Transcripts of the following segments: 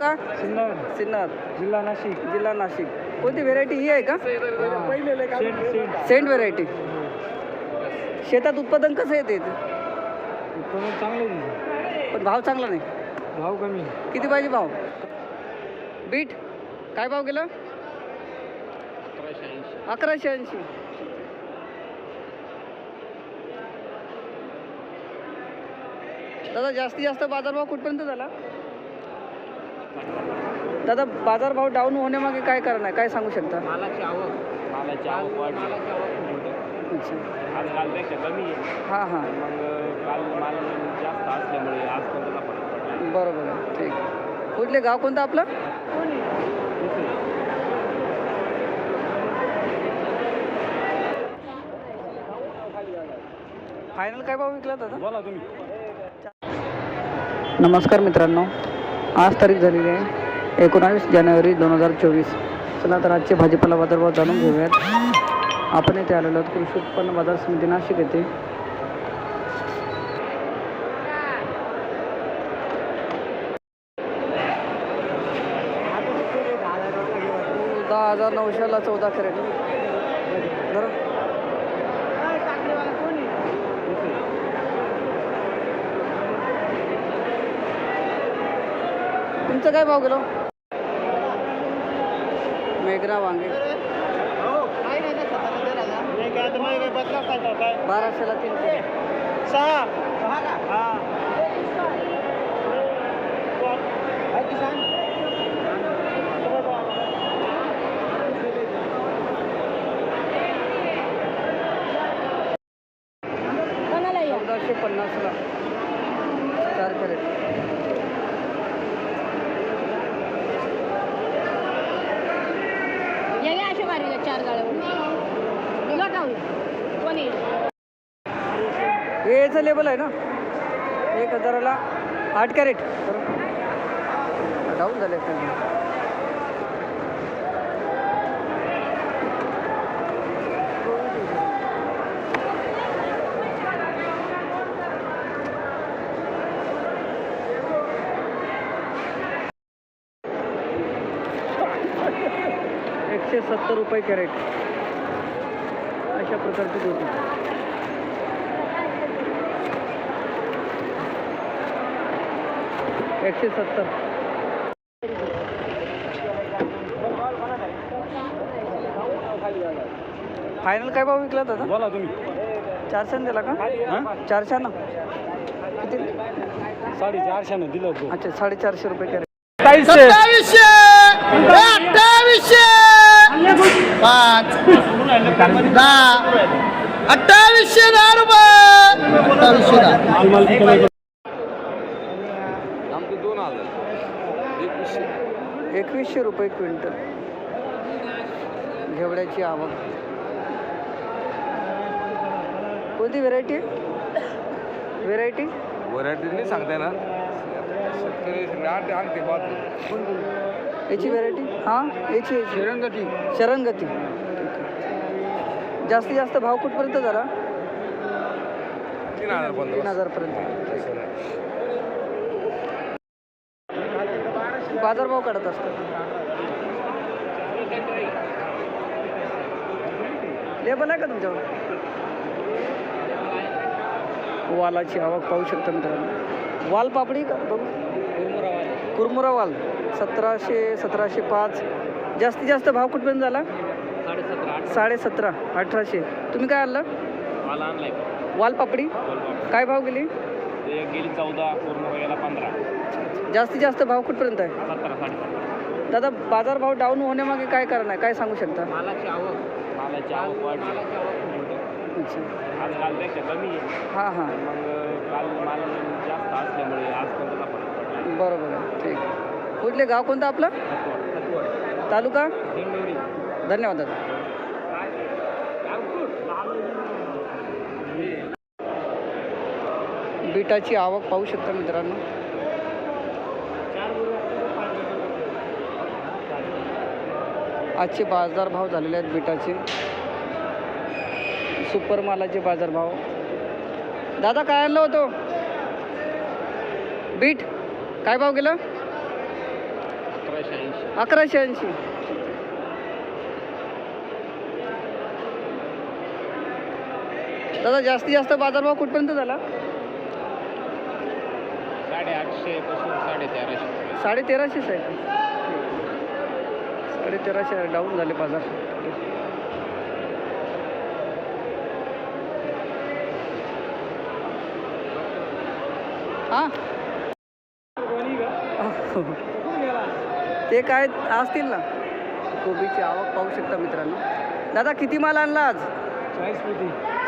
का? सिन्नर. सिन्नर. जिल्हा नाशिक. जिल्हा नाशिक. कोणती व्हेरायटी ही आहे का? सेंट सेंट सेंट व्हेरायटी शेतात उत्पादन कसं येते इथे? उत्पन्न चांगलं आहे. पण भाव चांगला नाही. भाव कमी. किती पाहिजे भाव? बीट? काय भाव गेला? अकराशे ऐंशी. दादा जास्तीत जास्त बाजारभाव कुठपर्यंत झाला? दादा बाजारभाव डाऊन होण्यामागे काय कारण आहे? काय सांगू शकता? मालाची आवक. मालाची आवक वाढली. अच्छा. आज कालपेक्षा कमी आहे. हां हां. मग काल माल जास्त असल्यामुळे आज पण त्याचा फरक पडला? बरोबर आहे. ठीक. कुठले गाव कोणतं आपलं? फायनल काय भाव विकला दादा? बोला तुम्ही. नमस्कार मित्रांनो. आज तारीख झालेली आहे. एकोणावीस जानेवारी दोन हजार चोवीस. चला तर आजचे भाजीपाला बाजारभाव जाणून घेऊयात. आपण येथे आलेलो आहोत कृषी उत्पन्न बाजार समिती नाशिक येथे. दहा हजार नऊशेला चौदा करेल बरं? तुमचं काय भाव गेलो? मेघना वांगे. बाराशेला तीन किलो हे लेबल आहे ना? एक हजाराला आठ कॅरेट डाऊन झाले एकशे सत्तर रुपये कॅरेट अशा प्रकारची होती एकशे सत्तर. फायनल काय भाव विकला दादा बोला तुम्ही. चारशे दिला का? हां? चारशे ना? किती? साडेचारशेनं दिलं होतं. अच्छा साडेचारशे रुपये कॅरेट. सत्तावीसशे! अठ्ठावीसशे पाच दहा अठ्ठावीसशे दहा रुपये! अठ्ठावीसशे दहा आमचं दोन हजार एकवीसशे रुपये क्विंटल. घेवड्याची आवक. कोणती व्हेरायटी व्हेरायटी व्हरायटी नाही सांगताय ना याची व्हेरायटी हां? याची याची. शरंगती. शरणगती जास्तीत जास्त भाव कुठपर्यंत झाला? तीन हजार तीन हजारपर्यंत. बाजारभाव काढत असतात. लेबल आहे का तुमच्यावर वालाची आवक पाहू शकता मित्रांनो. वाल पापडी का बघू? कुरमुरा वाल. सतराशे सतराशे पाच. जास्तीत जास्त भाव कुठपर्यंत झाला? साडे सतरा अठराशे. तुम्ही काय आणलं? वाल पापडी. काय भाव गेली? गेली चौदा पूर्ण गेला पंधरा. जास्तीत जास्त भाव कुठपर्यंत आहे? सतरा साडे दादा बाजारभाव डाऊन होण्यामागे काय कारण आहे? काय सांगू शकता? मालाची आवक. मालाची आवक वाढली. अच्छा. आज कालपेक्षा कमी आहे. हां हां. मग काल माल जास्त असल्यामुळे आज पण त्याचा फरक पडला? बरोबर आहे. ठीक कुठले गाव कोणतं आपलं? तालुका? धन्यवाद दादा. बीटाची आवक पाहू शकता मित्रांनो. आजचे बाजारभाव झालेले आहेत बीटाचे. सुपर मालाचे बाजारभाव दादा काय आणलं होतं? बीट? काय भाव गेलं? अकराशे ऐंशी. दादा जास्तीत जास्त बाजारभाव कुठपर्यंत झाला? साडेआठशे पासून साडेतेराशे. साडे तेराशेच आहे. साडे तेराशे डाऊन झाले बाजार. हां. ते काय असतील ना. कोबीची आवक पाहू शकता मित्रांनो. दादा किती माल आणला आज?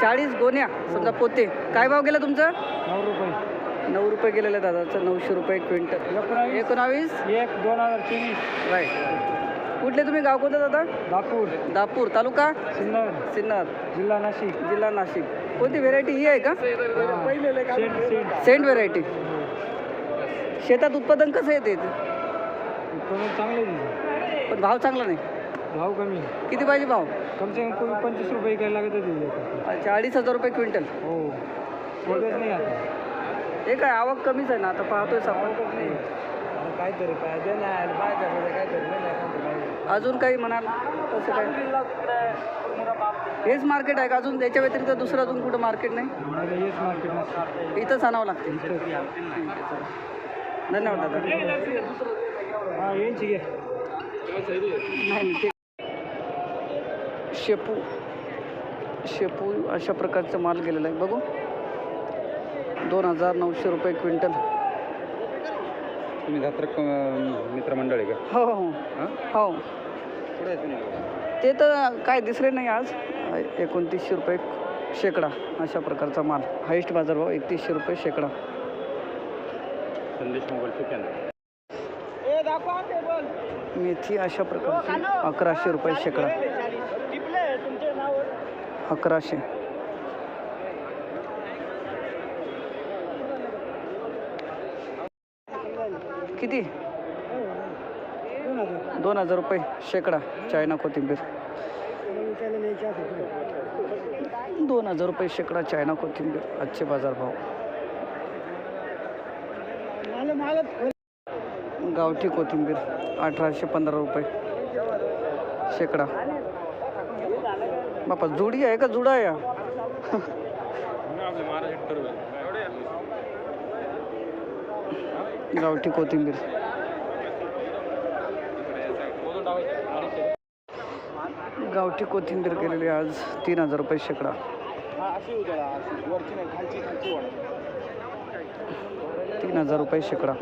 चाळीस गोण्या. समजा पोते. काय भाव गेला तुमचा? नऊ रुपये. नऊ रुपये गेलेलं दादाचं. नऊशे रुपये क्विंटल. एकोणावीस. एक दोन हजार चोवीस. राईट कुठले तुम्ही? गाव कोणतं दादा? दापूर. दापूर. तालुका? सिन्नर. सिन्नर. जिल्हा नाशिक. जिल्हा नाशिक. कोणती व्हेरायटी ही आहे का? सेंट सेंट सेंट व्हेरायटी शेतात उत्पादन कसं येते? कमी चांगले दिले पण भाव चांगला नाही. भाव कमी. किती पाहिजे भाव? कम से कम कोणी पंचवीस रुपये काय लागत होते अच्छा अडीच हजार रुपये क्विंटल. हो. नाही आता. हे काय आवक कमीच आहे ना? आता पाहतोय आपण काहीतरी पाहिजे नाही पाहिजे काहीतरी अजून काही म्हणाल? तसं काय? हेच मार्केट आहे का अजून? त्याच्या व्यतिरिक्त दुसरं अजून कुठं मार्केट नाही? इथंच आणावं लागते धन्यवाद दादा. नाही शेपू. शेपू अशा प्रकारचं माल गेलेला आहे. बघू. दोन हजार नऊशे रुपये क्विंटल. तुम्ही धात्रक मित्रमंडळ आहे का? हो हो. हो? कुठे आहे तुम्ही? ते तर काय दिसले नाही आज. एकोणतीसशे रुपये शेकडा अशा प्रकारचा माल. हायेस्ट बाजारभाव एकतीसशे रुपये शेकडा. संदेश मोबाईल ठिकाण मेथी अशा प्रकारची अकराशे रुपये शेकडा. अकराशे. किती? दोन हजार. रुपये शेकडा चायना कोथिंबीर. दोन हजार रुपये शेकडा चायना कोथिंबीर आजचे बाजारभाव गावठी कोथिंबीर अठराशे पंधरा रुपये शेकडा. बापा जुडी आहे का जुडा आहे हा? गावठी कोथिंबीर. गावठी कोथिंबीर केलेली आज तीन हजार रुपये शेकडा. तीन हजार रुपये शेकडा.